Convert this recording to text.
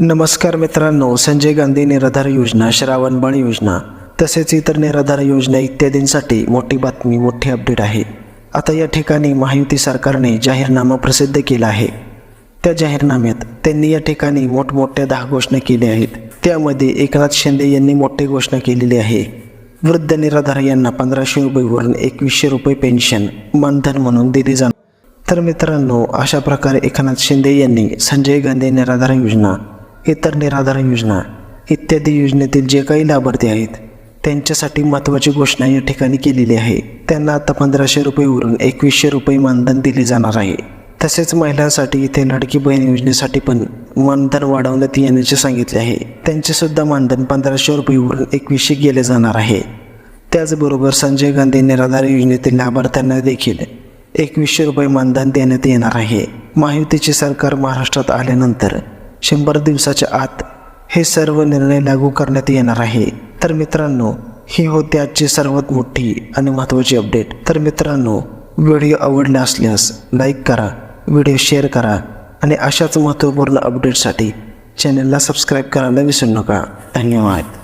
नमस्कार मित्रांनो संजय गांधी निराधार योजना श्रावणबाळ योजना तसेच इतर निराधार योजना इत्यादींसाठी मोठी बातमी मोठी अपडेट आहे. आता या ठिकाणी महायुती सरकारने जाहीरनामा प्रसिद्ध केला आहे. त्या जाहीरनाम्यात त्यांनी या ठिकाणी मोठमोठ्या दहा घोषणा केल्या आहेत. त्यामध्ये एकनाथ शिंदे यांनी मोठी घोषणा केलेली आहे. वृद्ध निराधार यांना पंधराशे रुपयेवरून एकवीसशे रुपये पेन्शन मानधन म्हणून दिली जाणार. तर मित्रांनो अशा प्रकारे एकनाथ शिंदे यांनी संजय गांधी निराधार योजना इतर निराधार योजना इत्यादी योजनेतील जे काही लाभार्थी आहेत त्यांच्यासाठी महत्त्वाची घोषणा या ठिकाणी केलेली आहे. त्यांना आता पंधराशे रुपयेवरून एकवीसशे रुपये मानधन दिले जाणार आहे. तसेच महिलांसाठी इथे लाडकी बहीण योजनेसाठी पण मानधन वाढवण्यात येण्याचे सांगितले आहे. त्यांचेसुद्धा मानधन पंधराशे रुपयेवरून एकवीसशे केले जाणार आहे. त्याचबरोबर संजय गांधी निराधार योजनेतील लाभार्थ्यांना देखील एकवीसशे रुपये मानधन देण्यात येणार आहे. महायुतीचे सरकार महाराष्ट्रात आल्यानंतर शंभर दिवसाच्या आत हे सर्व निर्णय लागू करण्यात येणार आहे. तर मित्रांनो ही होती आजची सर्वात मोठी आणि महत्त्वाची अपडेट. तर मित्रांनो व्हिडिओ आवडला असल्यास लाईक करा व्हिडिओ शेअर करा आणि अशाच महत्त्वपूर्ण अपडेटसाठी चॅनलला सबस्क्राईब करायला विसरू नका. धन्यवाद.